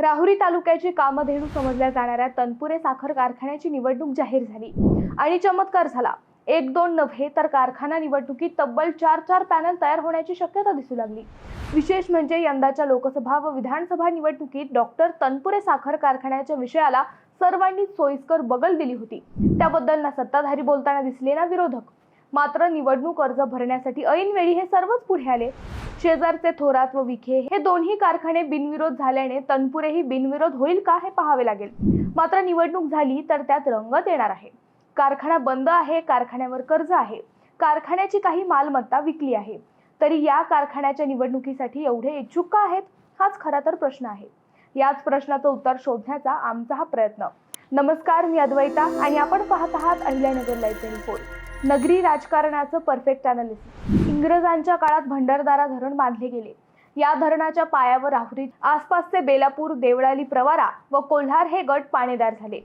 राहुरी तालुक्याची कामधेनू समजल्या जाणाऱ्या तनपुरे साखर कारखान्याची निवडणूक जाहीर झाली. आणि चमत्कार झाला. एक दोन नव्हे तर कारखाना निवडणुकीत तब्बल चार चार पॅनल तयार होण्याची शक्यता दिसू लागली. विशेष म्हणजे यंदाच्या लोकसभा व विधानसभा निवडणुकीत डॉक्टर तनपुरे साखर कारखान्याच्या विषयाला सर्वांनी सोयीस्कर बगल दिली होती. त्याबद्दल ना सत्ताधारी बोलताना दिसले ना विरोधक. मात्र निवडणूक अर्ज भरण्यासाठी ऐनवेळी हे सर्वच पुढे आले. शेजारचे थोरात व विखे हे दोन्ही कारखाने बिनविरोध झाल्याने तनपुरेही बिनविरोध होईल का हे पाहावे लागेल. मात्र निवडणूक झाली तर त्यात रंगत येणार आहे. कारखाना बंद आहे कारखान्यावर कर्ज आहे. कारखान्याची काही मालमत्ता विकली आहे. तरी या कारखान्याच्या निवडणुकीसाठी एवढे इच्छुक का आहेत? हाच खरा तर प्रश्न आहे. याच प्रश्नाचं उत्तर शोधण्याचा आमचा हा प्रयत्न. नमस्कार मी अद्वैता आणि आपण पाहत आहात अहिल्यानगर लाईव्ह रिपोर्ट नगरी राजकारणाचं परफेक्ट अनालिसिस इंग्रजांच्या काळात भंडारदारा धरण बांधले गेले. या धरणाच्या पायावर राहुरी आसपासचे बेलापूर देवळाली प्रवारा व कोल्हार हे गट पाणीदार झाले.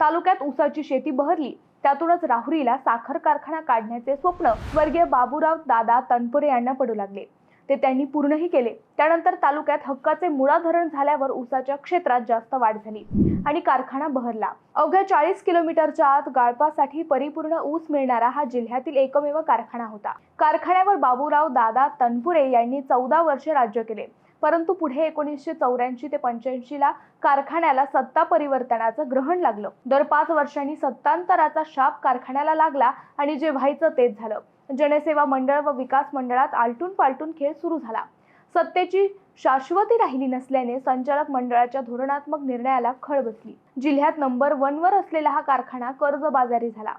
तालुक्यात ऊसाची शेती बहरली. त्यातूनच राहुरीला साखर कारखाना काढण्याचे स्वप्न स्वर्गीय बाबूराव दादा तनपुरे यांना पडू लागले. ते त्यांनी पूर्णही केले. त्यानंतर तालुक्यात हक्काचे मुळा धरण झाल्यावर ऊसाच्या क्षेत्रात जास्त वाढ झाली आणि कारखाना बहरला. अवघ्या चाळीस किलोमीटरच्या आत गाळपासाठी परिपूर्ण ऊस मिळणारा हा जिल्ह्यातील एकमेव कारखाना होता. कारखान्यावर बाबूराव दादा तनपुरे यांनी चौदा वर्षे राज्य केले. परंतु पुढे एकोणीसशे चौऱ्याऐंशी ते पंच्याऐंशी ला कारखान्याला सत्ता परिवर्तनाचं ग्रहण लागलं. दर पाच वर्षांनी सत्तांतराचा शाप कारखान्याला लागला आणि जे व्हायचं तेच झालं. जनसेवा मंडळ व विकास मंडळात आलटून पालटून खेळ सुरू झाला. सत्तेची शाश्वती राहिली नसल्याने संचालक मंडळाच्या धोरणात्मक निर्णयाला खळ बसली. जिल्ह्यात नंबर वन वर असलेला हा कारखाना कर्जबाजारी झाला.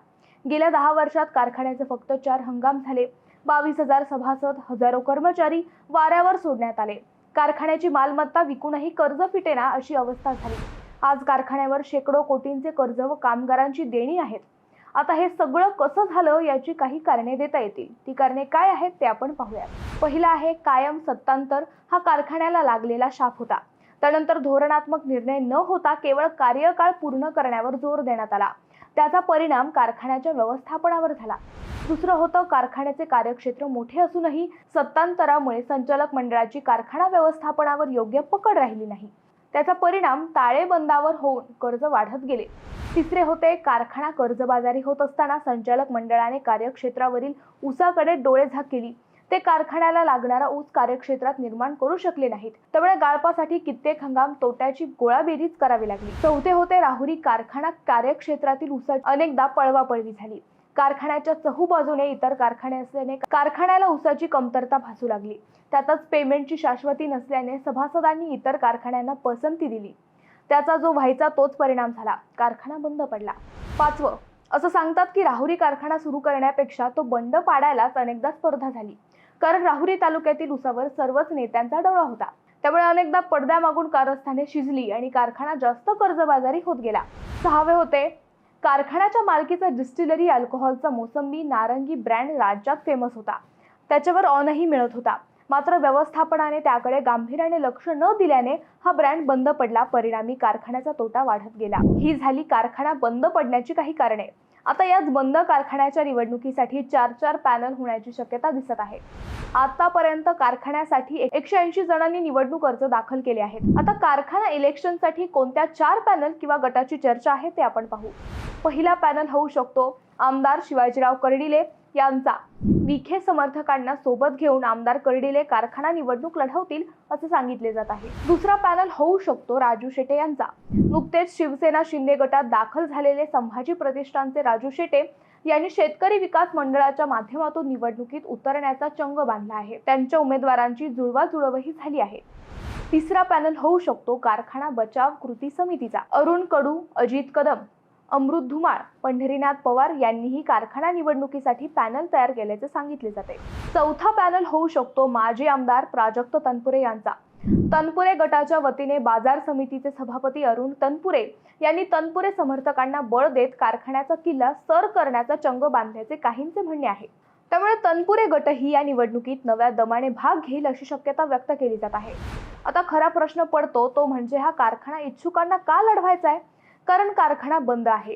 गेल्या दहा वर्षात कारखान्याचे फक्त चार हंगाम झाले. बावीस हजार सभासद हजारो कर्मचारी वाऱ्यावर सोडण्यात आले. कारखान्याची मालमत्ता विकूनही कर्ज फिटेना अशी अवस्था झाली. आज कारखान्यावर शेकडो कोटींचे कर्ज व कामगारांची देणी आहेत. आता हे सगळं कसं झालं याची काही कारणे देता येतील. ती कारणे काय आहेत ते आपण पाहूयात. पहिला आहे कायम सत्तांतर हा कारखान्याला लागलेला शाप होता. त्यानंतर धोरणात्मक निर्णय न होता केवळ कार्यकाळ पूर्ण करण्यावर जोर देण्यात आला. त्याचा परिणाम कारखान्याच्या व्यवस्थापनावर झाला. दुसरं होतं कारखान्याचे कार्यक्षेत्र मोठे असूनही सत्तांतरामुळे संचालक मंडळाची कारखाना व्यवस्थापनावर योग्य पकड राहिली नाही. त्याचा परिणाम ताळेबंदावर होऊन कर्ज वाढत गेले. तिसरे होते कारखाना कर्जबाजारी होत असताना संचालक मंडळाने कार्यक्षेत्रावरील ऊसाकडे डोळेझाक केली ते कारखान्याला लागणारा ऊस कार्यक्षेत्रात निर्माण करू शकले नाहीत. त्यामुळे गाळपासाठी कित्येक हंगाम तोट्याची गोळाबेरीज करावी लागली. चौथे होते राहुरी कारखाना कार्यक्षेत्रातील ऊसा अनेकदा पळवापळवी झाली. कारखान्याच्या चहू बाजूने इतर कारखाने असल्याने कारखान्याला ऊसाची कमतरता भासू लागली. त्यातच पेमेंटची शाश्वती नसल्याने सभासदांनी इतर कारखान्यांना पसंती दिली. त्याचा जो व्हायचा तोच परिणाम झाला. कारखाना बंद पडला. पाचवं असं सांगतात की राहुरी कारखाना सुरू करण्यापेक्षा तो बंड पाडायलाच अनेकदा स्पर्धा झाली. कारण राहुरी तालुक्यातील उसावर सर्वच नेत्यांचा डोळा होता. त्यामुळे अनेकदा पडद्यामागून कारस्थाने शिजली आणि कारखाना जास्त कर्जबाजारी होत गेला. सहावे होते कारखान्याच्या मालकीचा डिस्टिलरी अल्कोहोलचा मोसंबी नारंगी ब्रँड राज्यात फेमस होता. त्याच्यावर ऑनही मिळत होता. मात्र व्यवस्थापनाने त्याकडे गांभीर्याने लक्ष न दिल्याने हा ब्रँड बंद पडला. परिणामी कारखान्याचा तोटा वाढत गेला. ही झाली कारखाना बंद पडण्याची काही कारणे. आता याच बंद कारखान्याच्या निवडणुकीसाठी चार चार पॅनल होण्याची शक्यता दिसत आहे. आतापर्यंत कारखान्यासाठी एकशे ऐंशी जणांनी निवडणूक अर्ज दाखल केले आहेत. आता कारखाना इलेक्शनसाठी कोणत्या चार पॅनल किंवा गटाची चर्चा आहे ते आपण पाहू. पहिला पॅनल होऊ शकतो आमदार शिवाजीराव कर्डिले यांचा. विखे समर्थकांना सोबत घेऊन आमदार कर्डिले कारखाना निवडणूक लढवतील असे सांगितले जात आहे. दुसरा पॅनल होऊ शकतो राजू शेटे यांचा. नुकतेच शिवसेना शिंदे गटात दाखल झालेले संभाजी प्रतिष्ठानचे राजू शेटे यांनी शेतकरी विकास मंडळाच्या माध्यमातून निवडणुकीत उतरण्याचा चंग बांधला आहे. त्यांच्या उमेदवारांची जुळवाजुळवही झाली आहे. तिसरा पॅनल होऊ शकतो कारखाना बचाव कृती समितीचा. अरुण कडू अजित कदम अमृत धुमाळ पंढरीनाथ पवार यांनीही कारखाना निवडणुकीसाठी पॅनल तयार केल्याचे सांगितले जाते. चौथा पॅनल होऊ शकतो माजी आमदार प्राजक्त तनपुरे यांचा. तनपुरे गटाच्या वतीने बाजार समितीचे सभापती अरुण तनपुरे यांनी तनपुरे समर्थकांना बळ देत कारखान्याचा किल्ला सर करण्याचा चंग बांधल्याचे काहींचे म्हणणे आहे. त्यामुळे तनपुरे गटही या निवडणुकीत नव्या दमाने भाग घेईल अशी शक्यता व्यक्त केली जात आहे. आता खरा प्रश्न पडतो तो म्हणजे हा कारखाना इच्छुकांना का लढवायचा आहे? कारण कारखाना बंद आहे.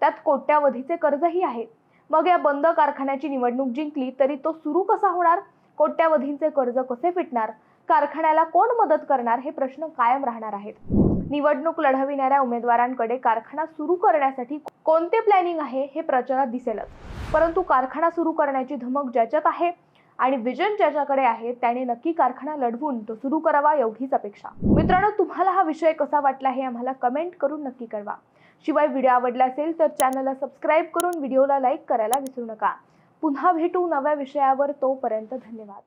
त्यात कोट्यावधीचे कर्जही आहे. मग या बंद कारखान्याची निवडणूक जिंकली तरी तो सुरू कसा होणार? कोट्यावधींचे कर्ज कसे फिटणार? कारखान्याला कोण मदत करणार? हे प्रश्न कायम राहणार आहेत. निवडणूक लढविणाऱ्या उमेदवारांकडे कारखाना सुरू करण्यासाठी कोणते प्लॅनिंग आहे हे प्रचारात दिसेलच. परंतु कारखाना सुरू करण्याची धमक ज्याच्यात आहे आणि विजन ज्याच्याकडे आहे त्याने नक्की कारखाना लढवून तो सुरू करावा एवढीच अपेक्षा. मित्रांनो तुम्हाला हा विषय कसा वाटला हे आम्हाला कमेंट करून नक्की कळवा. शिवाय व्हिडिओ आवडला असेल तर चॅनलला सबस्क्राईब करून व्हिडिओला लाईक करायला विसरू नका. पुन्हा भेटू नव्या विषयावर तोपर्यंत धन्यवाद.